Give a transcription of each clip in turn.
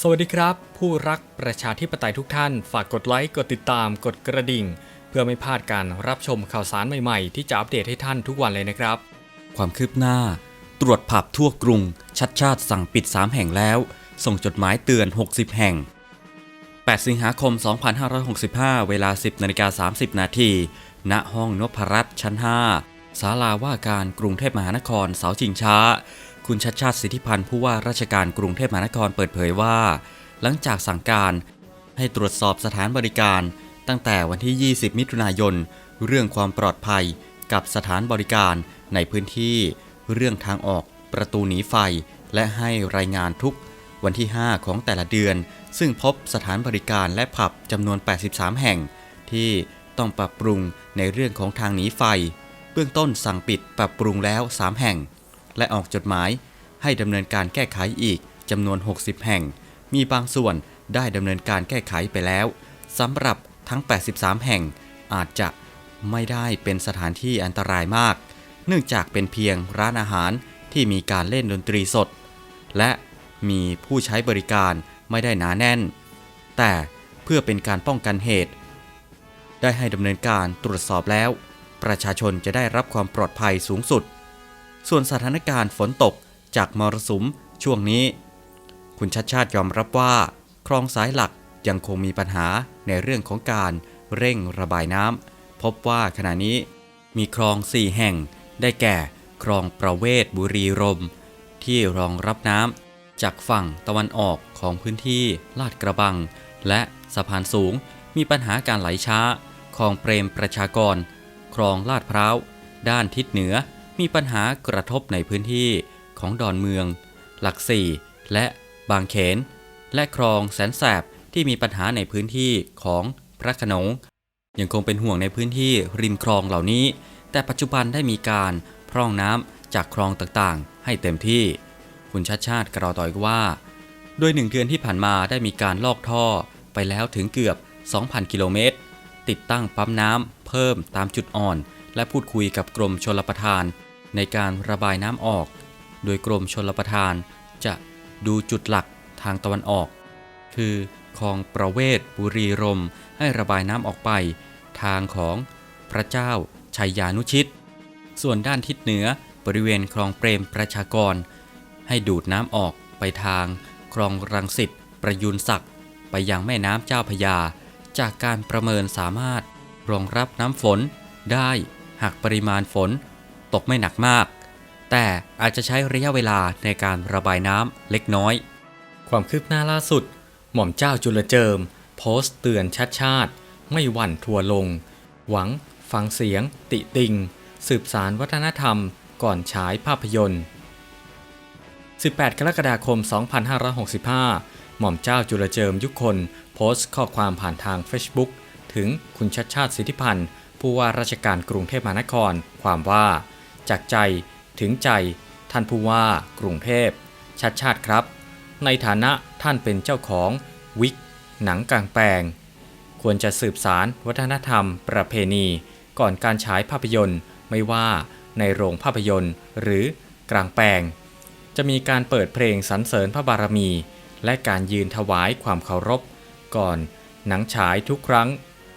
สวัสดีครับ ผู้รักประชาธิปไตยทุกท่าน ฝากกดไลค์ กดติดตาม กดกระดิ่ง เพื่อไม่พลาดการรับชมข่าวสารใหม่ๆ ที่จะอัปเดตให้ท่านทุกวันเลยนะครับ ความคืบหน้า ตรวจผับทั่วกรุง ชัดชาติสั่งปิด 3 แห่งแล้ว ส่งจดหมายเตือน 60 แห่ง 8 สิงหาคม 2565 เวลา 10นาฬิกา30 นาทีณห้องนพรัตน์ชั้น 5 ศาลาว่าการกรุงเทพมหานครเสาชิงช้า คุณชัดชาติสิทธิพันธ์ผู้ว่าราชการกรุงเทพมหานครเปิดเผยว่า หลังจากสั่งการให้ตรวจสอบสถานบริการ ตั้งแต่วันที่ 20 มิถุนายน เรื่องความปลอดภัยกับสถานบริการในพื้นที่ เรื่องทางออกประตูหนีไฟ และให้รายงานทุกวันที่ 5 ของแต่ละเดือน ซึ่งพบสถานบริการและผับจำนวน 83 แห่ง ที่ต้องปรับปรุงในเรื่องของทางหนีไฟ เบื้องต้นสั่งปิดปรับปรุงแล้ว 3 แห่ง และออกจดหมาย ให้ดำเนินการแก้ไขอีกจำนวน 60 แห่ง มีบางส่วนได้ดำเนินการแก้ไขไปแล้วสำหรับทั้ง 83 แห่งอาจจะไม่ได้เป็นสถานที่อันตรายมาก เนื่องจากเป็นเพียงร้านอาหารที่มีการเล่นดนตรีสด และมีผู้ใช้บริการไม่ได้หนาแน่น แต่เพื่อเป็นการป้องกันเหตุ ได้ให้ดำเนินการตรวจสอบแล้ว ประชาชนจะได้รับความปลอดภัยสูงสุด ส่วนสถานการณ์ฝนตกจากมรสุมช่วงนี้ คุณชัดชาติยอมรับว่า คลองสายหลักยังคงมีปัญหาในเรื่องของการเร่งระบายน้ำพบว่าขณะนี้มีคลอง 4 แห่ง ได้แก่ คลองประเวศบุรีรม ที่รองรับน้ำจากฝั่งตะวันออกของพื้นที่ลาดกระบัง และสะพานสูงมีปัญหาการไหลช้า คลองเปรมประชากร คลองลาดพร้าว ด้านทิศเหนือ มีปัญหากระทบในพื้นที่ของดอนเมือง หลักสี่และบางเขน และคลองแสนแสบที่มีปัญหาในพื้นที่ของพระขนง ยังคงเป็นห่วงในพื้นที่ริมคลองเหล่านี้ แต่ปัจจุบันได้มีการพร่องน้ำจากคลองต่างๆ ให้เต็มที่ คุณชัดชาติกล่าวต่ออีกว่า โดยหนึ่งเดือนที่ผ่านมาได้มีการลอกท่อไปแล้วถึงเกือบ 2,000 กิโลเมตร ติดตั้งปั๊มน้ำเพิ่มตามจุดอ่อน และพูดคุยกับกรมชลประทาน ในการระบายน้ำออก โดยกรมชลประทานจะดูจุดหลักทางตะวันออก คือคลองประเวศบุรีรมให้ระบายน้ำออกไป ทางของพระเจ้าชัยยานุชิต ส่วนด้านทิศเหนือบริเวณคลองเปรมประชากร ให้ดูดน้ำออกไปทางคลองรังสิตประยุนศักดิ์ไปยังแม่น้ำเจ้าพยา จากการประเมินสามารถรองรับน้ำฝนได้หากปริมาณฝน ตกไม่หนักมาก แต่อาจจะใช้ระยะเวลาในการระบายน้ำเล็กน้อย ความคืบหน้าล่าสุด หม่อมเจ้าจุลเจิม โพสต์เตือนชัดชาติ ไม่หวั่นทัวลง หวังฟังเสียง ติติง สืบสารวัฒนธรรม ก่อนฉายภาพยนตร์ 18 กรกฎาคม 2565 หม่อมเจ้าจุลเจิมยุคคน โพสต์ข้อความผ่านทาง Facebook ถึงคุณชัดชาติสิทธิพันธ์ผู้ว่าราชการกรุงเทพมหานคร ความว่า จากใจถึงใจ ท่านผู้ว่ากรุงเทพชัดชาติครับ ในฐานะท่านเป็นเจ้าของวิก หนังกลางแปลง ควรจะสืบสารวัฒนธรรม ประเพณี ก่อนการฉายภาพยนตร์ไม่ว่าในโรงภาพยนตร์ หรือกลางแปลง จะมีการเปิดเพลงสรรเสริญพระบารมี และการยืนถวายความเคารพ ก่อนหนังฉายทุกครั้ง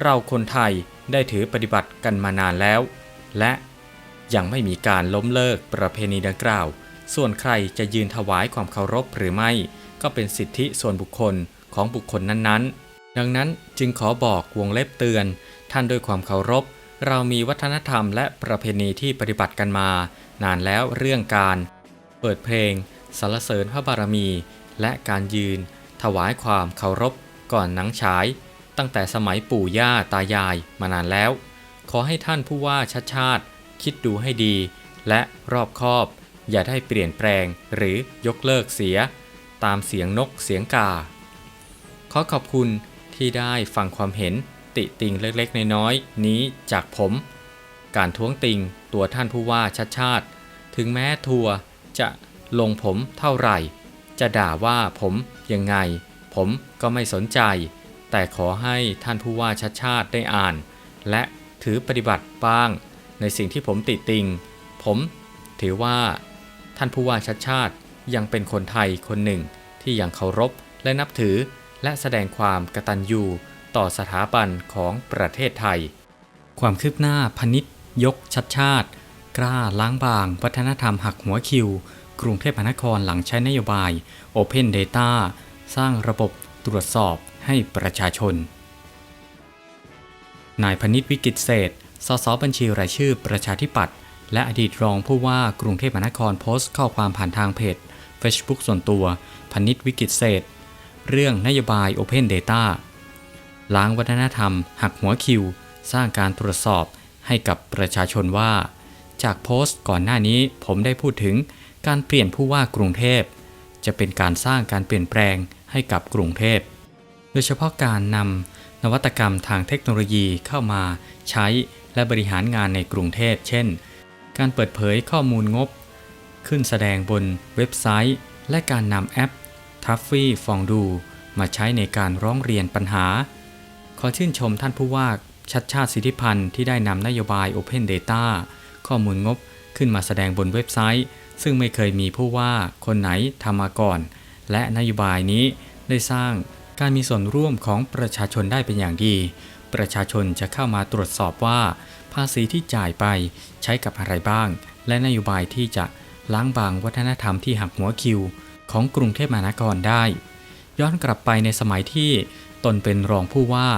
เราคนไทยได้ถือปฏิบัติกันมานานแล้ว และ ยังไม่มีการล้มเลิกประเพณีดังกล่าว ส่วนใครจะยืนถวายความเคารพหรือไม่ ก็เป็นสิทธิส่วนบุคคลของบุคคลนั้นๆ ดังนั้นจึงขอบอกวงเล็บเตือน ท่านด้วยความเคารพ เรามีวัฒนธรรมและประเพณีที่ปฏิบัติกันมา นานแล้วเรื่องการ เปิดเพลงสรรเสริญพระบารมี และการยืน ถวายความเคารพ ก่อนหนังฉาย ตั้งแต่สมัยปู่ย่าตายายมานานแล้ว ขอให้ท่านผู้ว่าชัดชาติ คิดดูให้ดี และรอบคอบ อย่าได้เปลี่ยนแปลงหรือยกเลิกเสีย ตามเสียงนกเสียงกา ขอขอบคุณที่ได้ฟังความเห็นติติงเล็กๆ น้อยๆนี้จากผม การท้วงติงตัวท่านผู้ว่าชัดชาติ ถึงแม้ทัวจะลงผมเท่าไหร่ จะด่าว่าผมยังไง ผมก็ไม่สนใจ แต่ขอให้ท่านผู้ว่าชัดชาติได้อ่าน และถือปฏิบัติบ้าง ในสิ่งที่ผมติติง ผมถือว่า ท่านผู้ว่าชัดชาติยังเป็นคนไทยคนหนึ่ง ที่ยังเคารพและนับถือ และแสดงความกตัญญูต่อสถาบันของประเทศไทย ความคืบหน้าพนิษยกชัดชาติ กล้าล้างบาง วัฒนธรรมหักหัวคิว กรุงเทพมหานครหลังใช้นโยบาย Open Data สร้างระบบตรวจสอบให้ประชาชน นายพนิษวิกิตเศษ สสบัญชีรายชื่อประชาธิปัตย์และอดีตรองผู้ว่ากรุงเทพมหานครโพสต์ข้อความผ่านทางเพจ Facebook ส่วนตัวพนิษฐวิกิตเศษ เรื่องนโยบาย Open Data ล้างวัฒนธรรม หักหัวคิว สร้างการตรวจสอบให้กับประชาชนว่า จากโพสต์ก่อนหน้านี้ผมได้พูดถึงการเปลี่ยนผู้ว่ากรุงเทพ จะเป็นการสร้างการเปลี่ยนแปลงให้กับกรุงเทพ โดยเฉพาะการนำนวัตกรรมทางเทคโนโลยีเข้ามาใช้ และบริหารงานในกรุงเทพ เช่น การเปิดเผยข้อมูลงบ ขึ้นแสดงบนเว็บไซต์ และการนำแอป t u f f y ฟองดูมาใช้ในการร้องเรียนปัญหา ขอชื่นชมท่านผู้ว่าชัดชาติสิทธิพันธ์ที่ได้นำนโยบาย Open Data ข้อมูลงบขึ้นมาแสดงบนเว็บไซต์ ซึ่งไม่เคยมีผู้ว่าคนไหนทำมาก่อน และนโยบายนี้ได้สร้างการมีส่วนร่วมของประชาชนได้เป็นอย่างดี ประชาชนจะเข้ามาตรวจสอบว่า ภาษีที่จ่ายไปใช้กับอะไรบ้าง และนโยบายที่จะล้างบางวัฒนธรรมที่หักหัวคิว ของกรุงเทพมหานครได้ ย้อนกลับไปในสมัยที่ตนเป็นรองผู้ว่า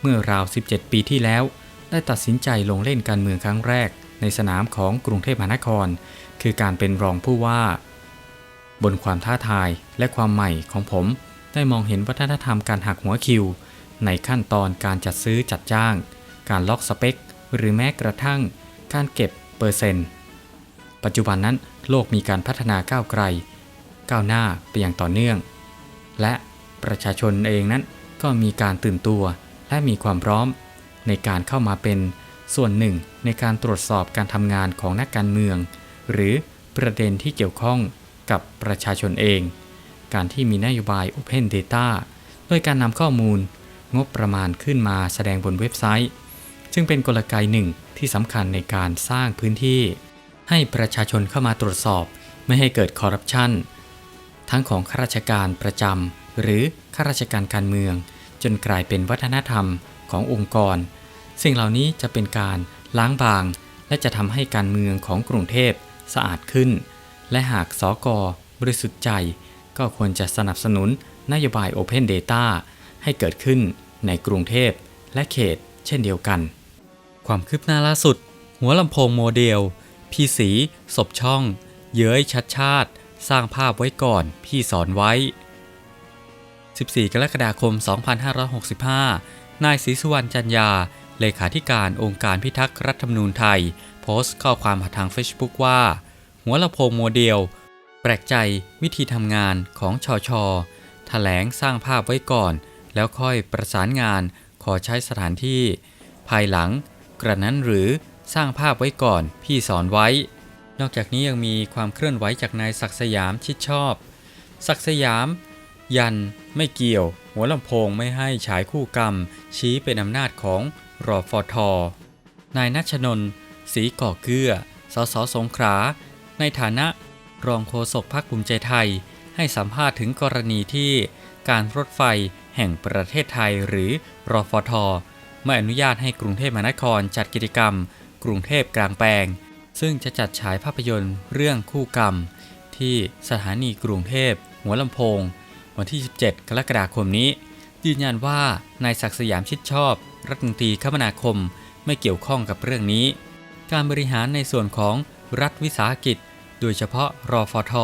เมื่อราว 17 ปีที่แล้ว ได้ตัดสินใจลงเล่นการเมืองครั้งแรก ในสนามของกรุงเทพมหานคร คือการเป็นรองผู้ว่า บนความท้าทายและความใหม่ของผม ได้มองเห็นวัฒนธรรมการหักหัวคิว ในขั้นตอนการจัดซื้อจัดจ้าง การล็อกสเปค หรือแม้กระทั่ง การเก็บเปอร์เซ็นต์ ปัจจุบันนั้นโลกมีการพัฒนาก้าวไกล ก้าวหน้าไปอย่างต่อเนื่อง และประชาชนเองนั้นก็มีการตื่นตัวและมีความพร้อม ในการเข้ามาเป็นส่วนหนึ่งในการตรวจสอบการทำงานของนักการเมือง หรือประเด็นที่เกี่ยวข้องกับประชาชนเอง การที่มีนโยบาย Open Data โดยการนำข้อมูล งบประมาณขึ้นมาแสดงบนเว็บไซต์ ซึ่งเป็นกลไกหนึ่งที่สำคัญในการสร้างพื้นที่ ให้ประชาชนเข้ามาตรวจสอบ ไม่ให้เกิดคอร์รัปชันทั้งของข้าราชการประจำหรือข้าราชการการเมือง จนกลายเป็นวัฒนธรรมขององค์กร สิ่งเหล่านี้จะเป็นการล้างบาง และจะทำให้การเมืองของกรุงเทพสะอาดขึ้น และหากสอกอบริสุทธิ์ใจ ก็ควรจะสนับสนุนนโยบาย Open Data ให้เกิดขึ้น ในกรุงเทพและเขตเช่นเดียวกัน ความคืบหน้าล่าสุด หัวลำโพงโมเดล พี่สีศพช่อง เย้ยชัดชาติ สร้างภาพไว้ก่อนพี่สอนไว้ 14 กรกฎาคม 2565 นายศรีสุวรรณจันยา เลขาธิการองค์การพิทักษ์รัฐธรรมนูญไทย โพสต์ข้อความผ่านทาง Facebook ว่า หัวลำโพงโมเดล แปลกใจวิธีทำงานของชอชอแถลงสร้างภาพไว้ก่อน แล้วค่อยประสานงานขอใช้สถานที่ ภายหลัง กระนั้นหรือสร้างภาพไว้ก่อนพี่สอนไว้ นอกจากนี้ยังมีความเคลื่อนไหวจากนายศักสยามชิดชอบ ศักสยาม ยันไม่เกี่ยว หัวลำโพงไม่ให้ฉายคู่กรรม ชี้เป็นอำนาจของรอฟอทอนายนัชนนท์ศรีก่อเกื้อ สสสงขลาในฐานะรองโฆษกพรรคภูมิใจไทย ให้สัมภาษณ์ถึงกรณีที่การรถไฟ แห่งประเทศไทยหรือรอฟทไม่อนุญาตให้กรุงเทพมหานครจัดกิจกรรม กรุงเทพกลางแปลง ซึ่งจะจัดฉายภาพยนตร์เรื่องคู่กรรม ที่สถานีกรุงเทพ หัวลำโพง วันที่ 17 กรกฎาคมนี้ ยืนยันว่านายศักดิ์สยามชิดชอบ รัฐมนตรีคมนาคมไม่เกี่ยวข้องกับเรื่องนี้ การบริหารในส่วนของรัฐวิสาหกิจ โดยเฉพาะรอฟท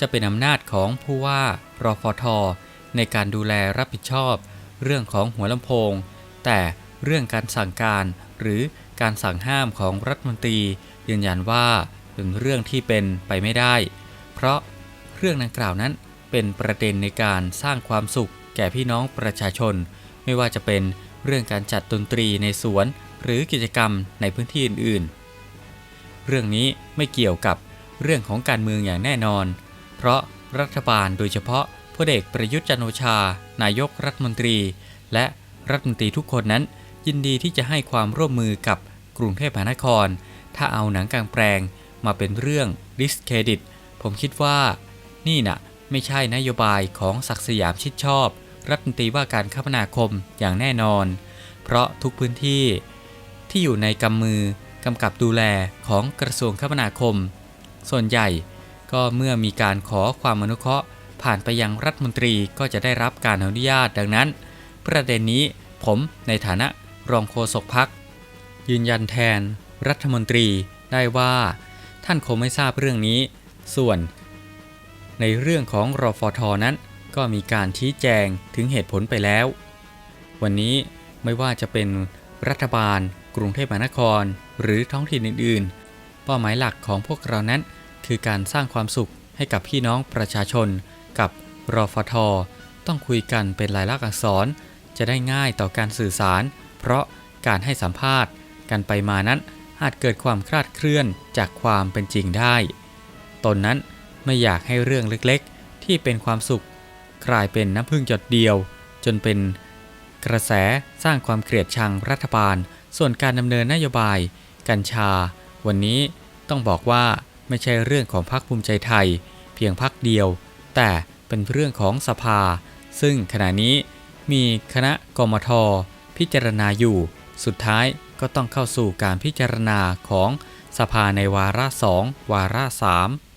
จะเป็นอำนาจของผู้ว่ารอฟท ในการดูแลรับผิดชอบ เรื่องของหัวลำโพง แต่เรื่องการสั่งการหรือการสั่งห้ามของรัฐมนตรี ยืนยันว่าเป็นเรื่องที่เป็นไปไม่ได้ เพราะเรื่องดังกล่าวนั้นเป็นประเด็นในการสร้างความสุข แก่พี่น้องประชาชน ไม่ว่าจะเป็นเรื่องการจัดดนตรีในสวน หรือกิจกรรมในพื้นที่อื่นๆ เรื่องนี้ไม่เกี่ยวกับเรื่องของการเมืองอย่างแน่นอน เพราะรัฐบาลโดยเฉพาะ ลเอกประยุทธ์จันโอชา นายกรัฐมนตรี และรัฐมนตรีทุกคนนั้น ยินดีที่จะให้ความร่วมมือกับกรุงเทพมหานคร ถ้าเอาหนังกลางแปลงมาเป็นเรื่องดิสเครดิต ผมคิดว่า นี่นะ่ะ ไม่ใช่นโยบายของศักดิ์สยามชิดชอบ รัฐมนตรีว่าการคมนาคมอย่างแน่นอน เพราะทุกพื้นที่ ที่อยู่ในกำมือกำกับดูแลของกระทรวงคมนาคม ส่วนใหญ่ก็เมื่อมีการขอความอนุเคราะห์ ผ่านไปยังรัฐมนตรีก็จะได้รับการอนุญาตดังนั้น ประเด็นนี้ผมในฐานะรองโฆษกพัก ยืนยันแทนรัฐมนตรีได้ว่า ท่านคงไม่ทราบเรื่องนี้ ส่วน ในเรื่องของรอฟทนั้น ก็มีการชี้แจงถึงเหตุผลไปแล้ว วันนี้ไม่ว่าจะเป็นรัฐบาล กรุงเทพมหานคร หรือท้องถิ่นอื่น ๆ เป้าหมายหลักของพวกเรานั้น คือการสร้างความสุขให้กับพี่น้องประชาชน กับรอฟทต้องคุยกันเป็นลายลักษณ์อักษร จะได้ง่ายต่อการสื่อสาร เพราะการให้สัมภาษณ์กันไปมานั้นอาจเกิดความคลาดเคลื่อนจากความเป็นจริงได้ ตนนั้นไม่อยากให้เรื่องเล็กๆ ที่เป็นความสุข กลายเป็นน้ำพึ่งหยดเดียว จนเป็นกระแสสร้างความเกลียดชังรัฐบาล ส่วนการดำเนินนโยบาย กัญชา วันนี้ต้องบอกว่าไม่ใช่เรื่องของพรรคภูมิใจไทย เพียงพรรคเดียว แต่เป็นเรื่องของสภา ซึ่งขณะนี้มีคณะกมทพิจารณาอยู่ สุดท้ายก็ต้องเข้าสู่การพิจารณาของสภาในวาระสองวาระสาม